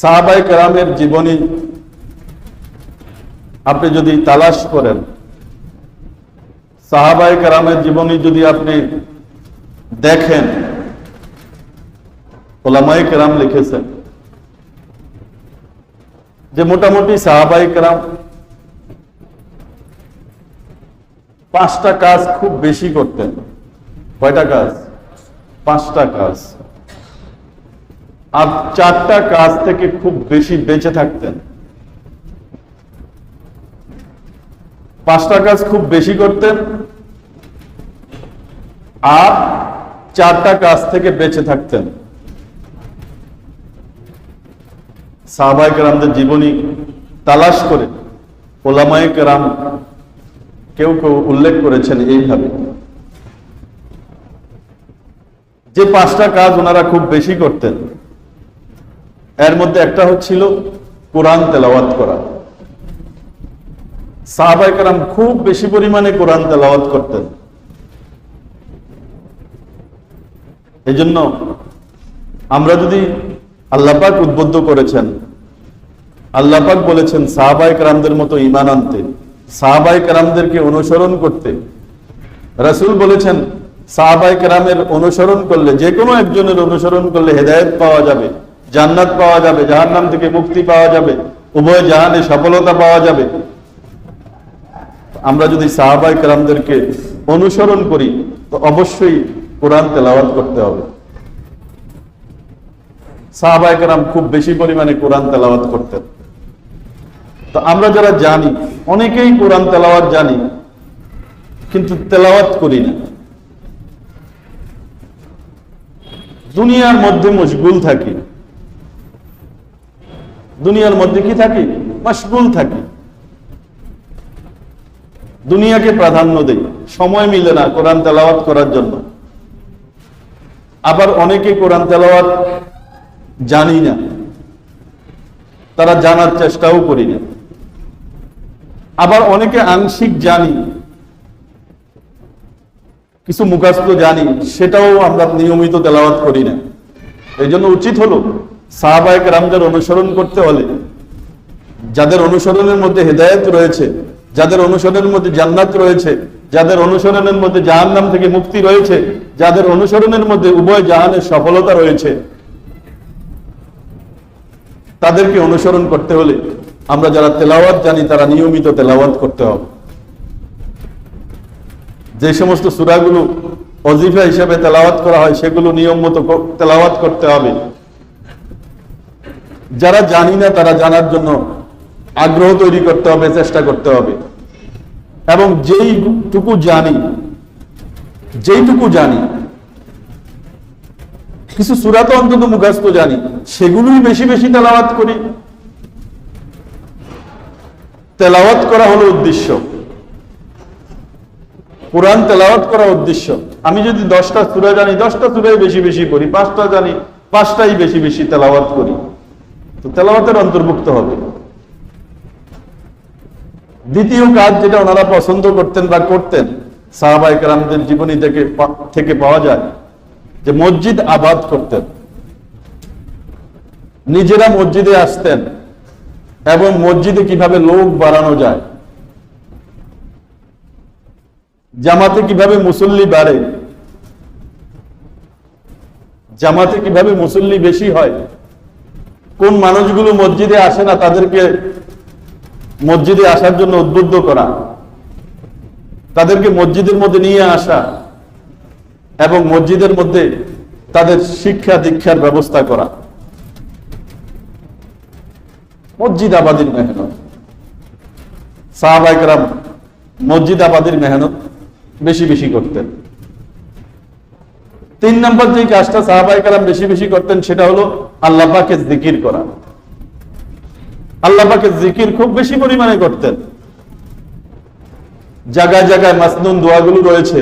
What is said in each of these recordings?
সাহাবাই কেরামের জীবনী আপনি যদি তালাশ করেন সাহাবাই কেরামের জীবনী যদি আপনি দেখেন ওলামাই কেরাম লিখেছেন যে মোটামুটি সাহাবাই কেরাম পাঁচটা কাজ খুব বেশি করতেন। কয়টা কাজ? পাঁচটা কাজ। আর চারটা কাজ থেকে খুব বেশি বেঁচে থাকতেন। পাঁচটা কাজ খুব বেশি করতেন। আর চারটা কাজ থেকে বেঁচে থাকতেন। সাহবাই কেরামদের জীবনী তালাশ করে ওলামাই কেরাম কেউ কেউ উল্লেখ করেছেন এইভাবে। যে পাঁচটা কাজ ওনারা খুব বেশি করতেন। এর মধ্যে একটা হচ্ছিল কোরআন তেলাওয়াত করা। সাহাবাই কারাম খুব বেশি পরিমাণে কোরআন তেলাওয়াত করতেন। এই জন্য আমরা যদি আল্লাপাক উদ্বুদ্ধ করেছেন আল্লাপাক বলেছেন সাহাবাই কারামদের মতো ইমান আনতে সাহাবাই কারামদেরকে অনুসরণ করতে। রাসুল বলেছেন সাহাবাই কারামের অনুসরণ করলে, যে কোনো একজনের অনুসরণ করলে হেদায়ত পাওয়া যাবে। জান্নাত পাওয়া যাবে জাহান নাম থেকে মুক্তি পাওয়া যাবে, উভয় জাহানে সফলতা পাওয়া যাবে। আমরা যদি সাহাবাই কারামদেরকে অনুসরণ করি, তো অবশ্যই কোরআন তেলাওয়াত করতে হবে। সাহাবাই কারাম খুব বেশি পরিমাণে কোরআন তেলাওয়াত করতেন। তো আমরা যারা জানি, অনেকেই কোরআন তেলাওয়াত জানি, কিন্তু তেলাওয়াত করি না। দুনিয়ার মধ্যে মশগুল থাকি। দুনিয়ার মধ্যে কি থাকি? মশগুল থাকি। দুনিয়াকে প্রাধান্য দেই। সময় মিলে না কোরআন তেলাওয়াত করার জন্য। আবার অনেকে কোরআন তেলাওয়াত জানি না। তারা জানার চেষ্টাও করি না। আবার অনেকে আংশিক জানি। কিছু মুখাস্ত জানি, সেটাও আমরা নিয়মিত তেলাওয়াত করি না। এই জন্য উচিত হলো সাহাবায়ক রামদের অনুসরণ করতে হলে, যাদের অনুসরণের মধ্যে হেদায়ত রয়েছে, যাদের অনুসরণের মধ্যে জান্নাত রয়েছে, যাদের অনুসরণের মধ্যে জাহান্নাম থেকে মুক্তি রয়েছে, যাদের অনুসরণের মধ্যে উভয় জাহানের সফলতা রয়েছে, তাদেরকে অনুসরণ করতে হলে আমরা যারা তেলাওয়াত জানি, তারা নিয়মিত তেলাওয়াত করতে হবে। যে সমস্ত সুরাগুলো অজিফা হিসেবে তেলাওয়াত করা হয়, সেগুলো নিয়ম মতো তেলাওয়াত করতে হবে। যারা জানি না, তারা জানার জন্য আগ্রহ তৈরি করতে হবে, চেষ্টা করতে হবে। এবং যেইটুকু জানি যেইটুকু জানি, কিছু সুরাত অন্তত মুখাস্ত জানি, সেগুলোই বেশি বেশি তেলাওয়াত করি। তেলাওয়াত করা হলো উদ্দেশ্য। কোরআন তেলাওয়াত করা উদ্দেশ্য। আমি যদি দশটা সুরা জানি, দশটা সুরাই বেশি বেশি করি পাঁচটা জানি, পাঁচটাই বেশি বেশি তেলাওয়াত করি। তো তেলাওয়াতের অন্তর্ভুক্ত হবে। দ্বিতীয় কাজ যেটা ওনারা পছন্দ করতেন বা করতেন সাহাবাই কালামদের জীবনী থেকে থেকে পাওয়া যায়, যে মসজিদ আবাদ করতেন। নিজেরা মসজিদে আসতেন এবং মসজিদে কীভাবে লোক বাড়ানো যায়, জামাতে কীভাবে মুসল্লি বাড়ে, জামাতে কীভাবে মুসল্লি বেশি হয় কোন মানুষগুলো মসজিদে আসে না তাদেরকে মসজিদে আসার জন্য উদ্বুদ্ধ করা, তাদেরকে মসজিদের মধ্যে নিয়ে আসা এবং মসজিদের মধ্যে তাদের শিক্ষা দীক্ষার ব্যবস্থা করা। মসজিদ আবাদির মেহনত। সাহাবাইকরাম মসজিদ আবাদির মেহনত বেশি বেশি করতেন। তিন নম্বর যে কাজটা সাহাবাইকারাম বেশি বেশি করতেন, সেটা হলো আল্লাপাকে জিকির করা। আল্লাপাকে জিকির খুব বেশি পরিমাণে করতেন। জায়গায় জায়গায় মাসনুন দোয়াগুলো রয়েছে।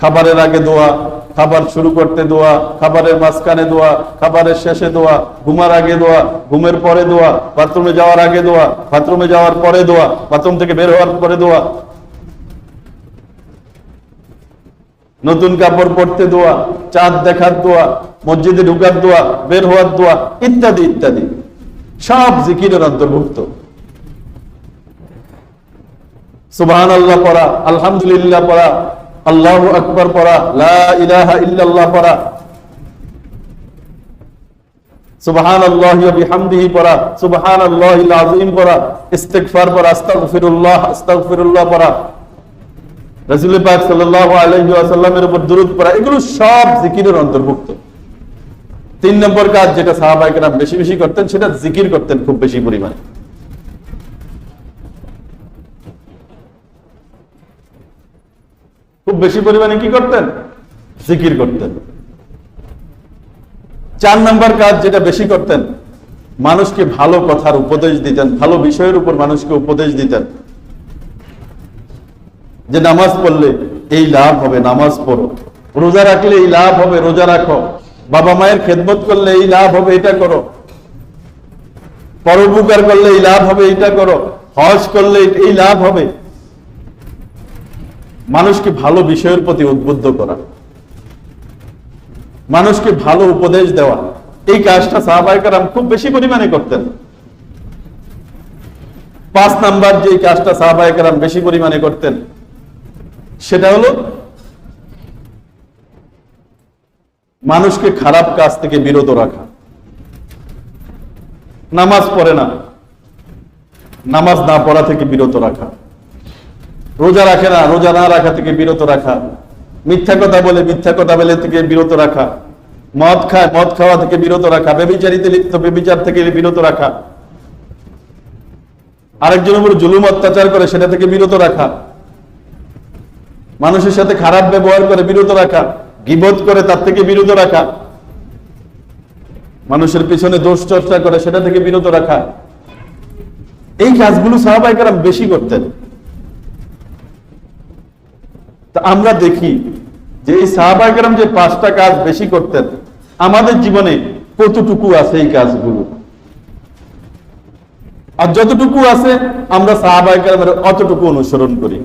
খাবারের আগে দোয়া, খাবার শুরু করতে দোয়া, খাবারের মাঝখানে দোয়া, খাবারের শেষে দোয়া, ঘুমার আগে দোয়া, ঘুমের পরে দোয়া, বাথরুমে যাওয়ার আগে দোয়া, বাথরুমে যাওয়ার পরে দোয়া, বাথরুম থেকে বের হওয়ার পরে দোয়া নতুন কাপড় পরতে দোয়া, চাঁদ দেখার দোয়া, মসজিদে ঢুকার দোয়া, বের হওয়ার দোয়া, ইত্যাদি ইত্যাদি। সব জিকিরের অন্তর্ভুক্ত। সুবহান আল্লাহ পড়া, আলহামদুলিল্লাহ পড়া, আল্লাহ আকবর পড়া, লা ইলাহা ইল্লাল্লাহ পড়া। সুবহান পড়া সুবহান আল্লাহ আযীম পড়া, ইস্তিগফার পড়া, আস্তাগফিরুল্লাহ আস্তাগফিরুল্লাহ পড়া। খুব বেশি পরিমাণে কি করতেন? জিকির করতেন। চার নম্বর কাজ যেটা বেশি করতেন, মানুষকে ভালো কথার উপদেশ দিতেন, ভালো বিষয়ের উপর মানুষকে উপদেশ দিতেন। যে নামাজ পড়লে এই লাভ হবে, নামাজ পড়ো। রোজা রাখলে এই লাভ হবে, রোজা রাখো। বাবা মায়ের খেদমত করলে এই লাভ হবে, এটা করো। পরোপকার করলে এই লাভ হবে, এটা করো। হজ করলে এই লাভ হবে। মানুষকে ভালো বিষয়ের প্রতি উদ্বুদ্ধ করা। মানুষকে ভালো উপদেশ দেওয়া। এই কাজটা সাহাবাহিকারাম খুব বেশি পরিমাণে করতেন। পাঁচ নাম্বার যে কাজটা সাহাবাহিকারাম বেশি পরিমাণে করতেন। সেটা হলো মানুষকে খারাপ কাজ থেকে বিরত রাখা। নামাজ পড়ে না। নামাজ না পড়া থেকে বিরত রাখা। রোজা রাখে না, রোজা না রাখা থেকে বিরত রাখা। মিথ্যা কথা বলে, মিথ্যা কথা বলে থেকে বিরত রাখা। মদ খায়, মদ খাওয়া থেকে বিরত রাখা। বেবিচারিতে লিপ্ত বেবিচার থেকে বিরত রাখা। আরেকজনের উপর জুলুম, অত্যাচার করে, সেটা থেকে বিরত রাখা। মানুষের সাথে খারাপ ব্যবহার করে বিরত রাখা গিবোধ করে, তার থেকে বিরত রাখা, মানুষের পিছনে দোষ চর্চা করে, সেটা থেকে বিরত রাখা। এই কাজগুলো সাহাবাহিকেরা বেশি করতেন। তা আমরা দেখি যে এই সাহাবাহিকেরাম যে পাঁচটা কাজ বেশি করতেন, আমাদের জীবনে কতটুকু আছে এই কাজগুলো? আর যতটুকু আছে, আমরা সাহাবাহিকেরামের অতটুকু অনুসরণ করি।